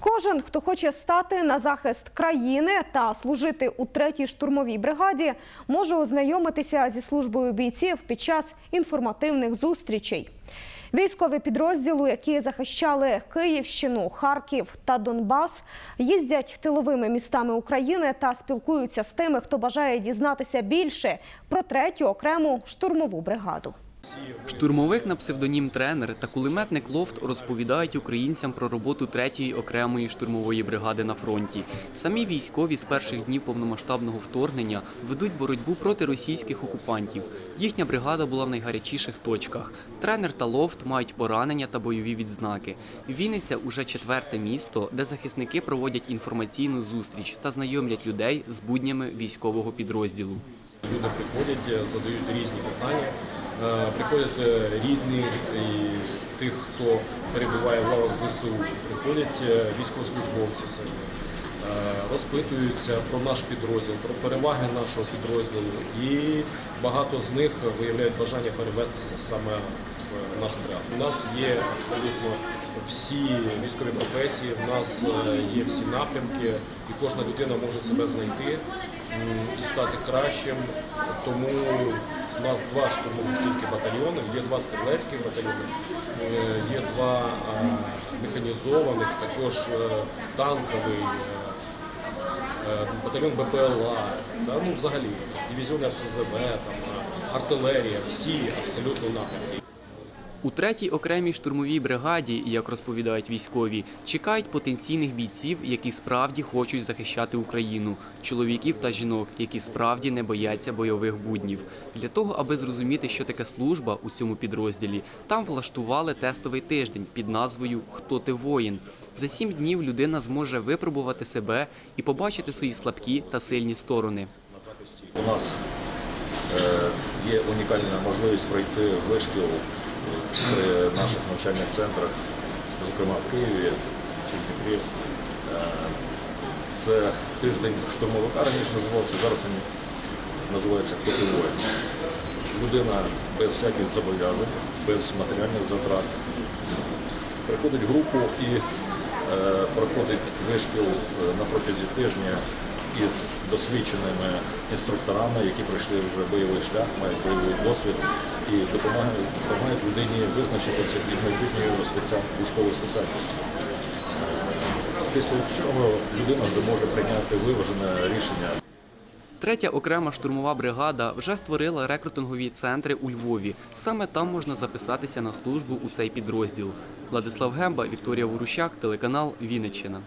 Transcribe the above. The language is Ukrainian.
Кожен, хто хоче стати на захист країни та служити у третій штурмовій бригаді, може ознайомитися зі службою бійців під час інформативних зустрічей. Військові підрозділу, які захищали Київщину, Харків та Донбас, їздять тиловими містами України та спілкуються з тими, хто бажає дізнатися більше про третю окрему штурмову бригаду. Штурмовик на псевдонім тренер та кулеметник Лофт розповідають українцям про роботу третьої окремої штурмової бригади на фронті. Самі військові з перших днів повномасштабного вторгнення ведуть боротьбу проти російських окупантів. Їхня бригада була в найгарячіших точках. Тренер та Лофт мають поранення та бойові відзнаки. Вінниця уже четверте місто, де захисники проводять інформаційну зустріч та знайомлять людей з буднями військового підрозділу. Люди приходять, е, задають різні питання. Е, Приходять е, рідні і тих, хто перебуває в лавах ЗСУ, приходять е, військовослужбовці самі, розпитуються про наш підрозділ, про переваги нашого підрозділу. І багато з них виявляють бажання перевестися саме в нашу бригаду. У нас є абсолютно всі військові професії, в нас є всі напрямки, і кожна людина може себе знайти і стати кращим. Тому у нас два штурмових тільки батальйони, є два стрілецьких батальйони, е, є два е, механізованих, також е, танковий. Батальйон БПЛА, ну взагалі дивізіон РСЗВ, там, артилерія, всі абсолютно напрямки. У третій окремій штурмовій бригаді, як розповідають військові, чекають потенційних бійців, які справді хочуть захищати Україну, чоловіків та жінок, які справді не бояться бойових буднів. Для того, аби зрозуміти, що таке служба у цьому підрозділі, там влаштували тестовий тиждень під назвою Хто ти воїн. За сім днів людина зможе випробувати себе і побачити свої слабкі та сильні сторони. У нас е, є унікальна можливість пройти вишкіл при наших навчальних центрах, зокрема в Києві чи в Дніпрі. Е, Це тиждень штурмовика раніше називався, зараз він називається «Хто ти воїн». Людина без всяких зобов'язань, без матеріальних затрат приходить в групу і е, проходить вишкіл е, на протязі тижня із досвідченими інструкторами, які пройшли вже бойовий шлях, мають бойовий досвід і допомагають, допомагають людині визначитися із майбутньою військовою спеціальністю. Е, Після чого людина вже може прийняти виважене рішення Третя окрема штурмова бригада вже створила рекрутингові центри у Львові. Саме там можна записатися на службу у цей підрозділ. Владислав Гемба, Вікторія Ворущак, телеканал Вінниччина.